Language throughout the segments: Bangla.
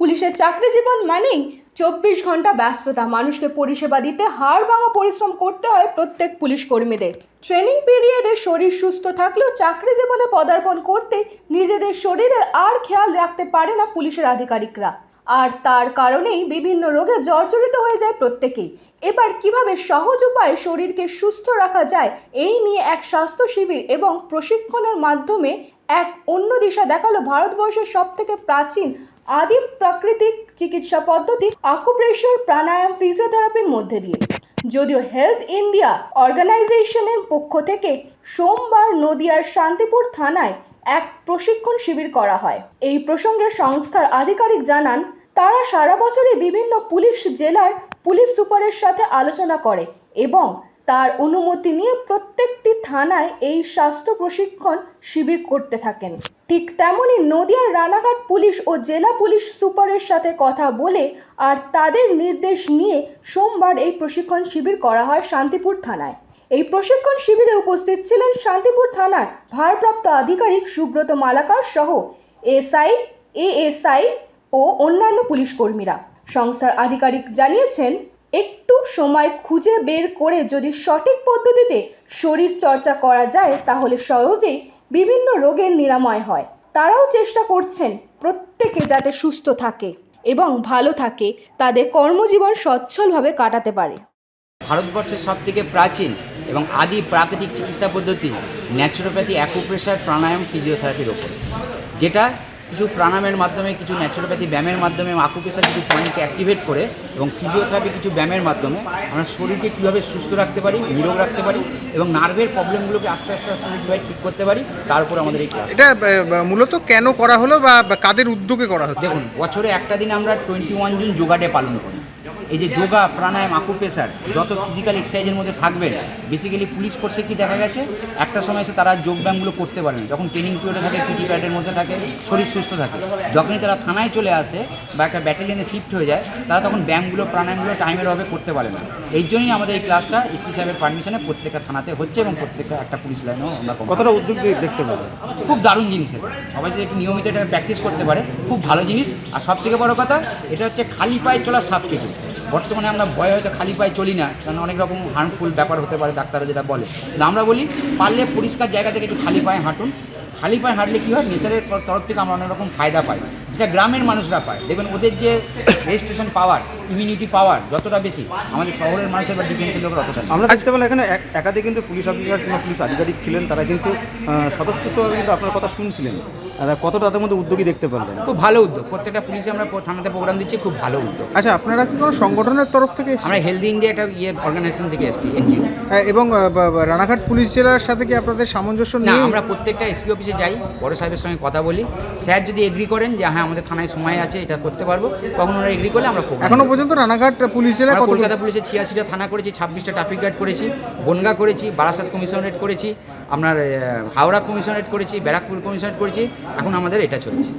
পুলিশের চাকরি জীবন মানেই চব্বিশ ঘণ্টা ব্যস্ততা। মানুষকে পরিষেবা দিতে, হাড় ভাঙা পরিশ্রম করতে হয় প্রত্যেক পুলিশ কর্মীদের। ট্রেনিং পিরিয়ডে শরীর সুস্থ থাকলেও চাকরি জীবনে পদার্পণ করতে নিজেদের শরীরের আর খেয়াল রাখতে পারে না পুলিশের আধিকারিকরা। আর তার কারণেই বিভিন্ন রোগে জর্জরিত হয়ে যায় প্রত্যেকেই। এবার কীভাবে সহজ উপায়ে শরীরকে সুস্থ রাখা যায়, এই নিয়ে এক স্বাস্থ্য শিবির এবং প্রশিক্ষণের মাধ্যমে এক অন্য দিশা দেখাল ভারতবর্ষের সব থেকে প্রাচীন আদিম প্রাকৃতিক চিকিৎসা পদ্ধতি আকুপ্রেশার প্রাণায়াম ফিজিওথেরাপির মধ্যে দিয়ে। যদিও হেলথ ইন্ডিয়া অর্গানাইজেশনের পক্ষ থেকে সোমবার নদিয়ার শান্তিপুর থানায় এক প্রশিক্ষণ শিবির করা হয়। এই প্রসঙ্গে সংস্থার আধিকারিক জানান, তারা সারা বছরই বিভিন্ন পুলিশ জেলার পুলিশ সুপারের সাথে আলোচনা করে এবং তার অনুমতি নিয়ে প্রত্যেকটি থানায় এই স্বাস্থ্য প্রশিক্ষণ শিবির করতে থাকেন। ঠিক তেমনই নদিয়ার রানাঘাট পুলিশ ও জেলা পুলিশ সুপারের সাথে কথা বলে আর তাদের নির্দেশ নিয়ে সোমবার এই প্রশিক্ষণ শিবির করা হয় শান্তিপুর থানায়। এই প্রশিক্ষণ শিবিরে উপস্থিত ছিলেন শান্তিপুর থানার ভারপ্রাপ্ত আধিকারিক সুব্রত মালাকার সহ এসআই, এএসআই ও অন্যান্য পুলিশ কর্মীরা। সংস্থার আধিকারিক জানিয়েছেন একটু সময় খুঁজে বের করে যদি সঠিক পদ্ধতিতে শরীর চর্চা করা যায়, তাহলে সহজেই বিভিন্ন রোগের নিরাময় হয়। তারাও চেষ্টা করছেন প্রত্যেকে যাতে সুস্থ থাকে এবং ভালো থাকে, তাদের কর্মজীবন সচ্ছলভাবে কাটাতে পারে। ভারতবর্ষের সব থেকে প্রাচীন এবং আদি প্রাকৃতিক চিকিৎসা পদ্ধতি ন্যাচুরোপ্যাথি অ্যাকুপ্রেশার প্রাণায়াম ফিজিওথেরাপির ওপর, যেটা কিছু প্রাণায়ামের মাধ্যমে কিছু ন্যাচুরোপ্যাথি ব্যায়ামের মাধ্যমে আকুপেশার কিছু পয়েন্টকে অ্যাক্টিভেট করে এবং ফিজিওথেরাপি কিছু ব্যায়ামের মাধ্যমে আমরা শরীরকে কীভাবে সুস্থ রাখতে পারি নিরোগ রাখতে পারি এবং নার্ভের প্রবলেমগুলোকে আস্তে আস্তে আস্তে কীভাবে ঠিক করতে পারি তার উপর আমাদের এই ক্লাস এটা মূলত কেন করা হলো বা বা কাদের উদ্যোগে করা হলো দেখুন বছরে একটা দিন আমরা twenty one June yoga day পালন করি। এই যে যোগা প্রাণায়াম আকুপ্রেশার যত ফিজিক্যাল এক্সারসাইজের মধ্যে থাকবে বেসিক্যালি পুলিশ ফোর্সে কি দেখা গেছে? একটা সময় এসে তারা যোগব্যায়ামগুলো করতে পারে না। যখন ট্রেনিং পিরিয়ডে থাকে পিটি প্যাডের মধ্যে থাকে শরীর সুস্থ থাকে। যখনই তারা থানায় চলে আসে বা একটা ব্যাটালিয়নে শিফট হয়ে যায় তারা তখন ব্যায়ামগুলো প্রাণায়ামগুলো টাইমের অভাবে করতে পারে না। এই জন্যই আমাদের এই ক্লাসটা এসপি সাহেবের পারমিশনে প্রত্যেকটা থানাতে হচ্ছে এবং প্রত্যেকটা একটা পুলিশ লাইনেও আমরা কতটা উদ্যোগ দেখতে পাবেন খুব দারুণ জিনিস এটা। সবাই যদি একটু নিয়মিত এটা প্র্যাকটিস করতে পারে খুব ভালো জিনিস। আর সব থেকে বড় কথা এটা হচ্ছে খালি পায়ে চলা সাবস্টিটিউট বর্তমানে আমরা ভয়ে হয়তো খালি পায়ে চলি না, কারণ অনেক রকম হার্মফুল ব্যাপার হতে পারে ডাক্তাররা যেটা বলে। কিন্তু আমরা বলি, পারলে পরিষ্কার জায়গা থেকে একটু খালি পায়ে হাঁটুন। খালি পায়ে হাঁটলে কী হয় নেচারের তরফ থেকে আমরা অনেক রকম ফায়দা পাই, যেটা গ্রামের মানুষরা পায়। দেখবেন ওদের যে রেজিস্ট্রেশন পাওয়ার ইমিউনিটি পাওয়ার যতটা বেশি, আমাদের শহরের মানুষের বা ডিফেন্সের লোকের অতটা। আমরা দেখতে পেলাম এখানে এক- একাধিক কিন্তু পুলিশ অফিসার কিংবা পুলিশ আধিকারিক ছিলেন, তারা কিন্তু সদস্য কিন্তু আপনার কথা শুনছিলেন। কতটা তাদের মধ্যে উদ্যোগী দেখতে পারলেন? খুব ভালো উদ্যোগ। প্রত্যেকটা পুলিশে আমরা থানাতে প্রোগ্রাম দিচ্ছি খুব ভালো উদ্যোগ। আচ্ছা আপনারা কি কোনো সংগঠনের তরফ থেকে আমরা হেলদি ইন্ডিয়া একটা ইয়ে অর্গানাইজেশন থেকে এসেছি এনজিও হ্যাঁ, এবং রানাঘাট পুলিশ জেলার সাথে কি আপনাদের সামঞ্জস্য না নিয়ে আমরা প্রত্যেকটা এসপি অফিসে যাই বড় সাহেবের সঙ্গে কথা বলি। স্যার যদি এগ্রি করেন যে হ্যাঁ আমাদের থানায় সময় আছে এটা করতে পারব তখন ওরা এগ্রি করলে আমরা করব এখনও পর্যন্ত রানাঘাট পুলিশ কত কলকাতা পুলিশের ছিয়াশিটা থানা করেছি ছাব্বিশটা ট্রাফিক গার্ড করেছি বনগা করেছি বারাসাত কমিশনারেট করেছি। আপনার হাওড়া কমিশনারেট করেছি ব্যারাকপুর কমিশনারেট করেছি এখন আমাদের এটা চলছে।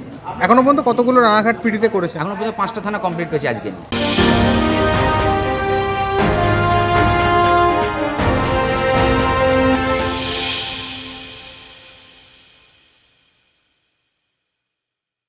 এখনও পর্যন্ত কতগুলো রানাঘাট পিটিতে করেছে এখনও পর্যন্ত পাঁচটা থানা কমপ্লিট করেছি আজকে।